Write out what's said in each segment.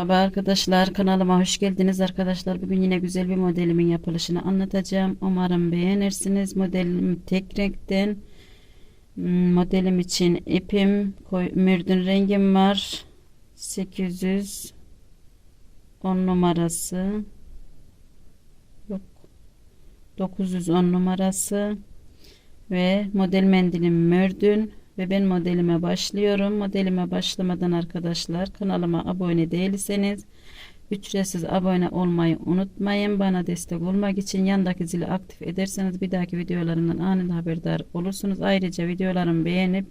Merhaba arkadaşlar kanalıma hoş geldiniz arkadaşlar. Bugün yine güzel bir modelimin yapılışını anlatacağım. Umarım beğenirsiniz. Modelim tek renkten. Hmm, Modelim için ipim mürdün rengim var. 800 10 numarası yok 910 numarası ve model mendilim mürdün ve ben modelime başlıyorum. Modelime başlamadan arkadaşlar kanalıma abone değilseniz ücretsiz abone olmayı unutmayın. Bana destek olmak için yandaki zili aktif ederseniz bir dahaki videolarımdan anında haberdar olursunuz. Ayrıca videolarımı beğenip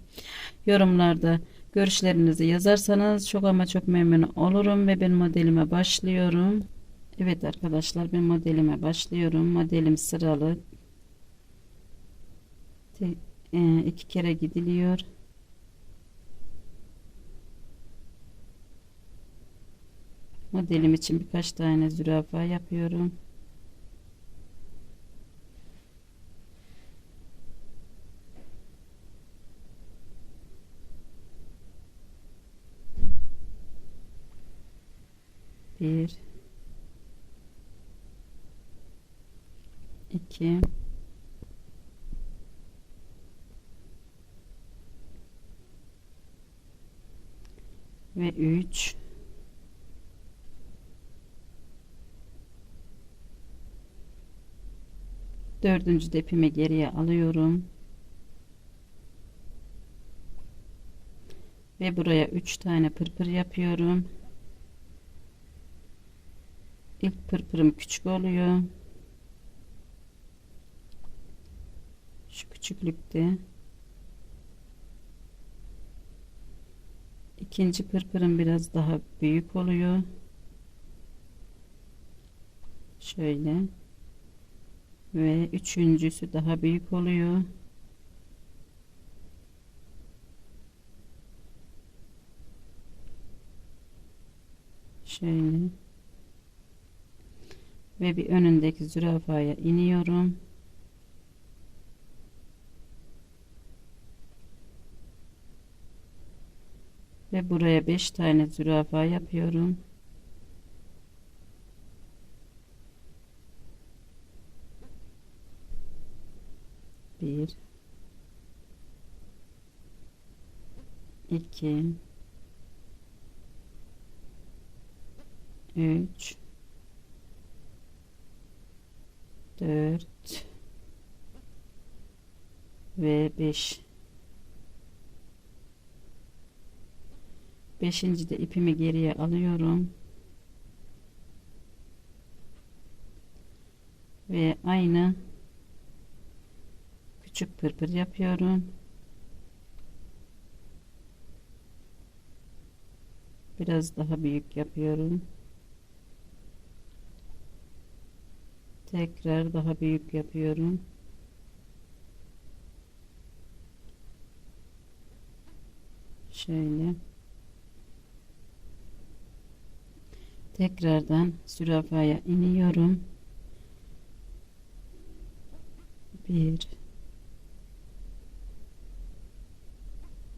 yorumlarda görüşlerinizi yazarsanız çok ama çok memnun olurum ve ben modelime başlıyorum. Evet arkadaşlar ben modelime başlıyorum. Modelim sıralı. Te- e, iki kere gidiliyor. Modelim için birkaç tane zürafa yapıyorum. Bir, iki, ve 3 dördüncü de ipimi geriye alıyorum. Ve buraya 3 tane pırpır yapıyorum. İlk pırpırım küçük oluyor. Şu küçüklükte İkinci pırpırım biraz daha büyük oluyor. Şöyle. Ve üçüncüsü daha büyük oluyor. Şöyle. Ve bir önündeki zürafaya iniyorum. Ve buraya 5 tane zürafa yapıyorum. Bir, iki, üç, dört ve beş. Beşinci de ipimi geriye alıyorum. Ve aynı küçük pırpır yapıyorum. Biraz daha büyük yapıyorum. Tekrar daha büyük yapıyorum. Şöyle. Tekrardan zürafaya iniyorum. Bir,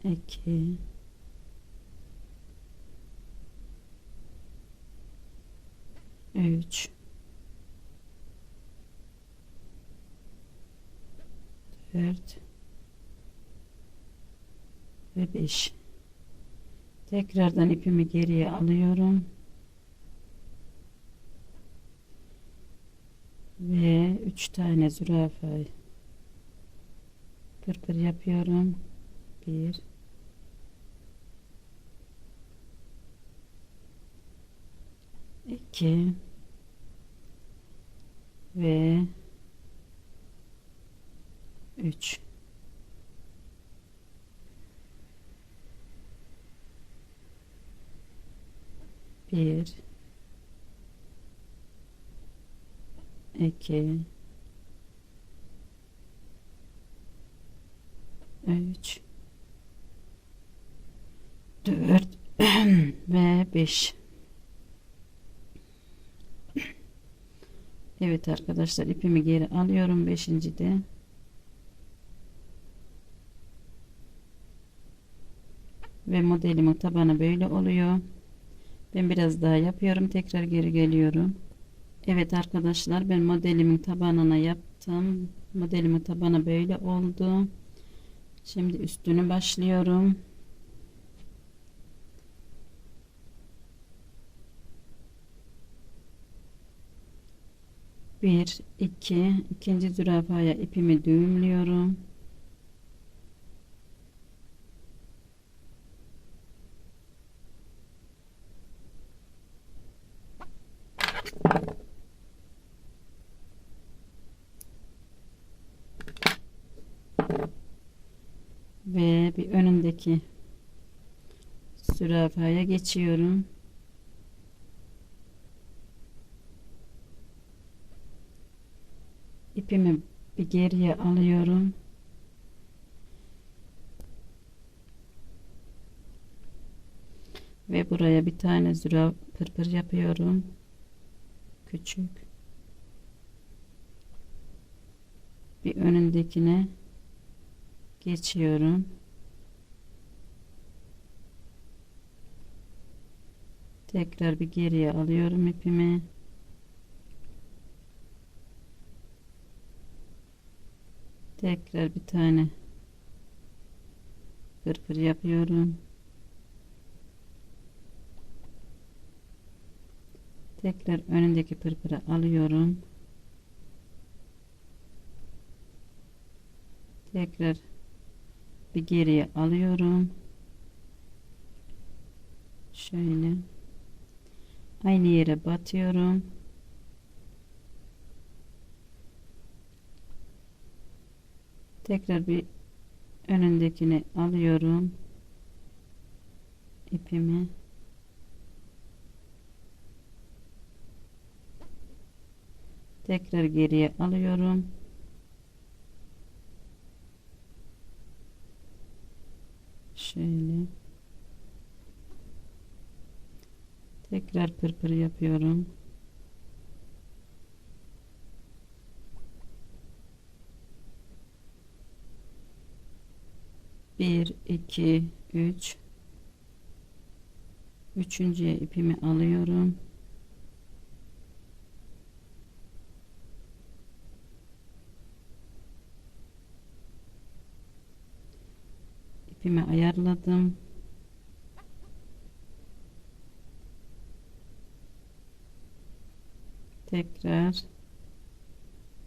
iki, üç, dört ve beş. Tekrardan ipimi geriye alıyorum. Ve üç tane zürafa pırpır yapıyorum. Bir. İki. Ve üç. Bir 2 3 4 ve 5 Evet arkadaşlar ipimi geri alıyorum 5. de ve modelimin tabanı böyle oluyor Ben biraz daha yapıyorum. Tekrar geri geliyorum. Evet arkadaşlar ben modelimin tabanına yaptım. Modelimin tabanı böyle oldu. Şimdi üstünü başlıyorum. Bir, iki, ikinci zürafaya ipimi düğümlüyorum. Ve bir önündeki zürafaya geçiyorum. ipimi bir geriye alıyorum. Ve buraya bir tane zürav pırpır yapıyorum. Küçük. Bir önündekine geçiyorum. Tekrar bir geriye alıyorum ipimi. tekrar bir tane pırpır yapıyorum tekrar önündeki pırpırı alıyorum tekrar bir geriye alıyorum. Şöyle. Aynı yere batıyorum. Tekrar bir önündekini alıyorum. İpimi. Tekrar geriye alıyorum şöyle. Tekrar pırpır yapıyorum. Bir iki üç. Üçüncüye ipimi alıyorum ipimi ayarladım. Tekrar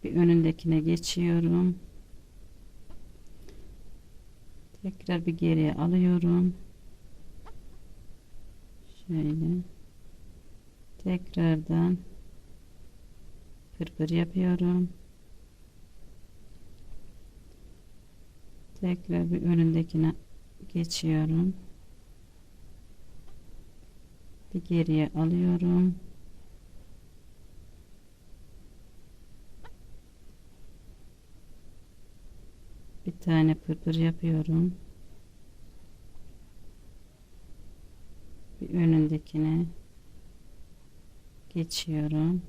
bir önündekine geçiyorum. Tekrar bir geriye alıyorum. Şöyle. Tekrardan pırpır yapıyorum. Tekrar bir önündekine geçiyorum. Bir geriye alıyorum. Bir tane pırpır yapıyorum. Bir önündekine geçiyorum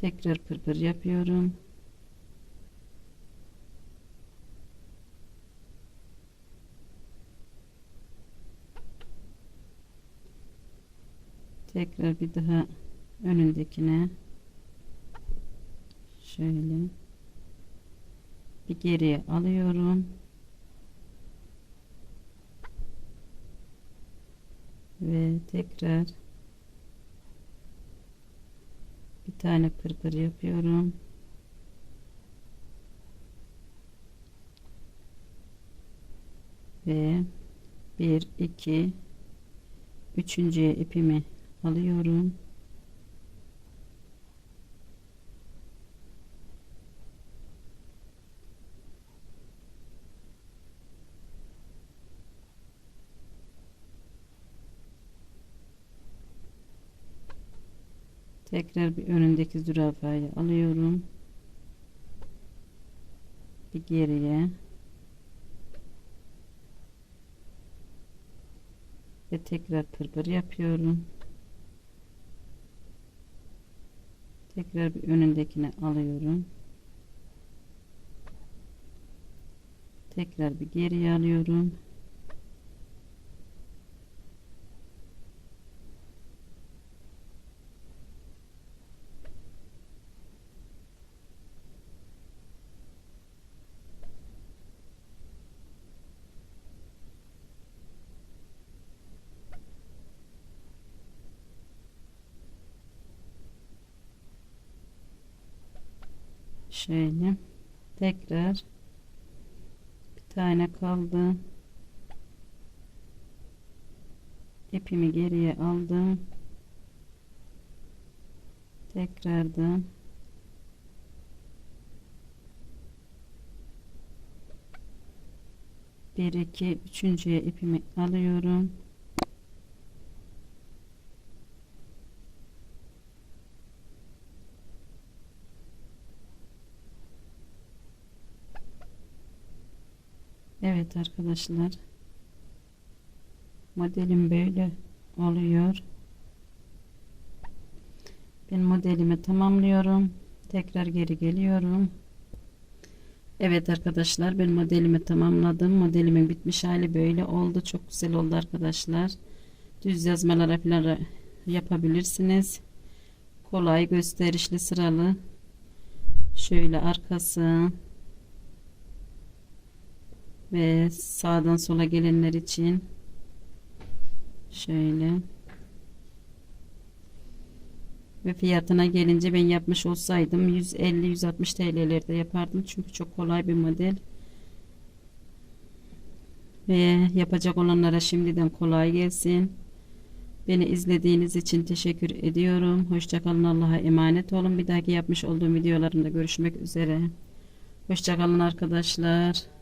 tekrar pırpır yapıyorum. Tekrar bir daha önündekine şöyle bir geriye alıyorum. Ve tekrar bir tane pırpır yapıyorum ve bir iki üçüncüye ipimi alıyorum. Tekrar bir önündeki zürafayı alıyorum. Bir geriye. Ve tekrar pırpır yapıyorum. Tekrar bir önündekini alıyorum. Tekrar bir geriye alıyorum. Şöyle tekrar bir tane kaldı. İpimi geriye aldım. Tekrardan bir iki üçüncüye ipimi alıyorum. Evet arkadaşlar. Modelim böyle oluyor. Ben modelimi tamamlıyorum. Tekrar geri geliyorum. Evet arkadaşlar ben modelimi tamamladım. Modelimin bitmiş hali böyle oldu. Çok güzel oldu arkadaşlar. Düz yazmalara falan yapabilirsiniz. Kolay gösterişli sıralı. Şöyle arkası ve sağdan sola gelenler için şöyle. Ve fiyatına gelince ben yapmış olsaydım 150-160 TL'lerde yapardım. Çünkü çok kolay bir model. Ve yapacak olanlara şimdiden kolay gelsin. Beni izlediğiniz için teşekkür ediyorum. Hoşçakalın Allah'a emanet olun. Bir dahaki yapmış olduğum videolarımda görüşmek üzere. Hoşçakalın arkadaşlar